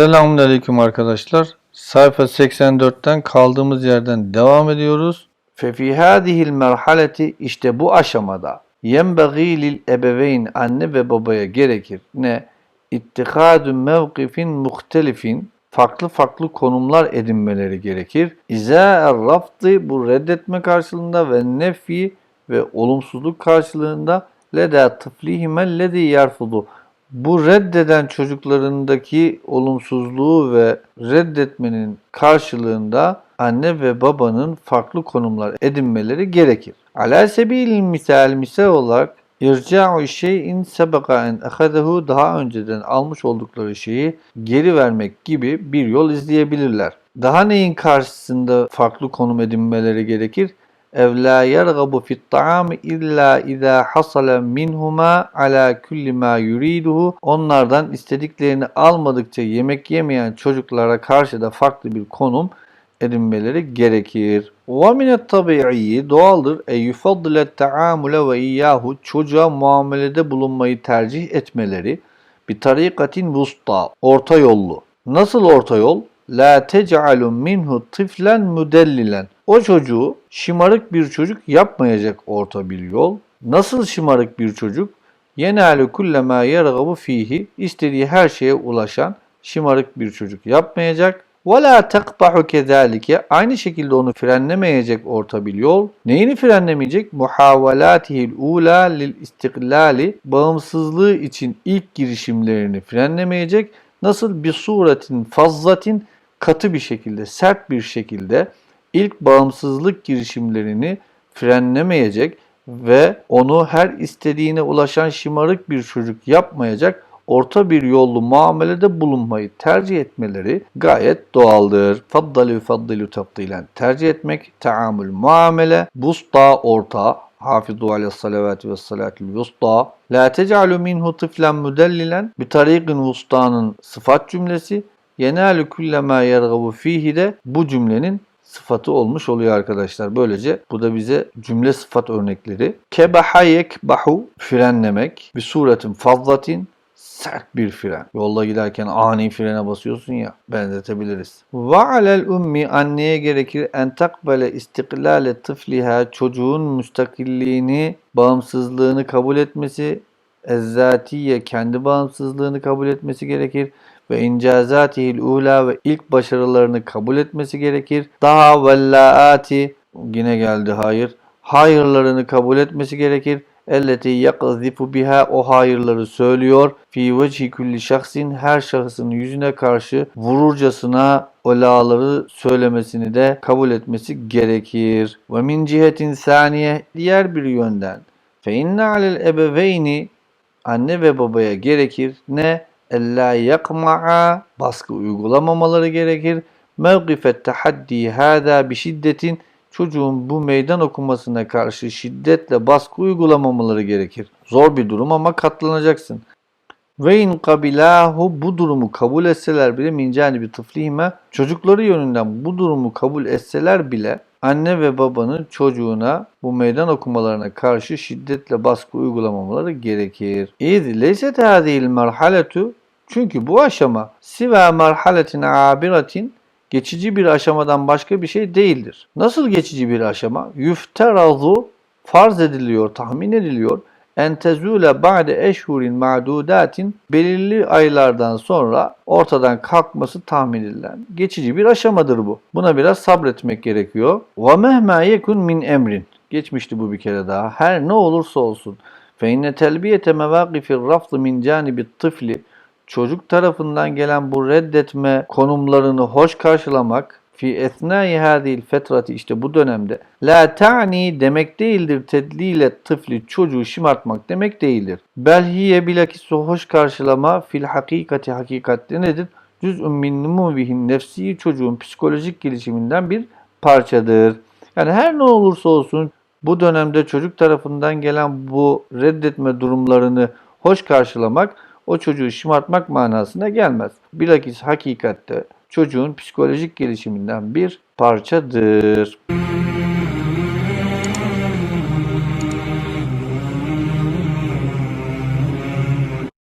Selamünaleyküm arkadaşlar. Sayfa 84'ten kaldığımız yerden devam ediyoruz. Fefi hadihil merhaleti işte bu aşamada yenbeği lil ebeveyn anne ve babaya gerekir. Ne? İttikadü mevkifin muhtelifin farklı farklı konumlar edinmeleri gerekir. İza raftı bu reddetme karşılığında ve nefi ve olumsuzluk karşılığında leda tıflihimellezi yerfudu bu reddeden çocuklarındaki olumsuzluğu ve reddetmenin karşılığında anne ve babanın farklı konumlar edinmeleri gerekir. Ala sebil misal misal olarak irca'u şeyin sebeka en ahadehu daha önceden almış oldukları şeyi geri vermek gibi bir yol izleyebilirler. Daha neyin karşısında farklı konum edinmeleri gerekir? Ev la yergabu fit ta'ami illa iza hasala minhuma ala kulli ma yuriduhu onlardan istediklerini almadıkça yemek yemeyen çocuklara karşı da farklı bir konum edinmeleri gerekir. Ve minet doğaldır e yufaddilet ta'amule ve iyyahu çocuğa muamelede bulunmayı tercih etmeleri bir tarikatin vusta orta yollu. Nasıl orta yol? La tec'alun minhu tiflen müdellilen. O çocuğu şımarık bir çocuk yapmayacak orta bir yol. Nasıl şımarık bir çocuk? Yenalu kullema yergabu fihi. istediği her şeye ulaşan şımarık bir çocuk yapmayacak. Ve la tekbahu kezalike. Aynı şekilde onu frenlemeyecek orta bir yol. Neyini frenlemeyecek? Muhavalatihil ula lil istiklali. Bağımsızlığı için ilk girişimlerini frenlemeyecek. Nasıl bir suretin fazzatin katı bir şekilde, sert bir şekilde ilk bağımsızlık girişimlerini frenlemeyecek ve onu her istediğine ulaşan şımarık bir çocuk yapmayacak orta bir yollu muamelede bulunmayı tercih etmeleri gayet doğaldır. Faddalü faddalü tafdilen tercih etmek, taamül muamele, busta orta, hafizu ala salavati ve salatul vusta. La tec'alu minhu tiflen müdellilen bir tarikin vustanın sıfat cümlesi. Yenalu kullema yergabu fihi de bu cümlenin sıfatı olmuş oluyor arkadaşlar. Böylece bu da bize cümle sıfat örnekleri. Kebaha yekbahu frenlemek. Bir suretin fazlatin sert bir fren. Yolda giderken ani frene basıyorsun ya benzetebiliriz. Ve alel ummi anneye gerekir en takbele istiklale tıfliha çocuğun müstakilliğini, bağımsızlığını kabul etmesi, ezzatiye kendi bağımsızlığını kabul etmesi gerekir ve incazatihil ula ve ilk başarılarını kabul etmesi gerekir. Daha vellaati yine geldi hayır. Hayırlarını kabul etmesi gerekir. Elleti yakzifu biha o hayırları söylüyor. Fi vecihi kulli şahsin her şahsın yüzüne karşı vururcasına o la'ları söylemesini de kabul etmesi gerekir. Ve min cihetin saniye diğer bir yönden. Fe inne alel ebeveyni anne ve babaya gerekir ne? Ella yakma'a baskı uygulamamaları gerekir. Mevkifet tahaddi hâdâ bi şiddetin çocuğun bu meydan okumasına karşı şiddetle baskı uygulamamaları gerekir. Zor bir durum ama katlanacaksın. Ve in kabilahu bu durumu kabul etseler bile mincani bir tıflihime çocukları yönünden bu durumu kabul etseler bile anne ve babanın çocuğuna bu meydan okumalarına karşı şiddetle baskı uygulamamaları gerekir. İz leyset hadihil merhaletu çünkü bu aşama siva merhaletin abiratin geçici bir aşamadan başka bir şey değildir. Nasıl geçici bir aşama? Yüfterazu farz ediliyor, tahmin ediliyor. Entezule ba'de eşhurin ma'dudatin belirli aylardan sonra ortadan kalkması tahmin edilen geçici bir aşamadır bu. Buna biraz sabretmek gerekiyor. Ve mehma yekun min emrin. Geçmişti bu bir kere daha. Her ne olursa olsun. Fe inne telbiyete mevakifir rafzı min canibi tıfli çocuk tarafından gelen bu reddetme konumlarını hoş karşılamak fi esnai hadil fetrati işte bu dönemde la ta'ni demek değildir tedlile tıfli çocuğu şımartmak demek değildir. Belhiye bilakis hoş karşılama fil hakikati hakikatte nedir? Cüz'ün min numuvihin nefsi çocuğun psikolojik gelişiminden bir parçadır. Yani her ne olursa olsun bu dönemde çocuk tarafından gelen bu reddetme durumlarını hoş karşılamak o çocuğu şımartmak manasına gelmez. Bilakis hakikatte çocuğun psikolojik gelişiminden bir parçadır.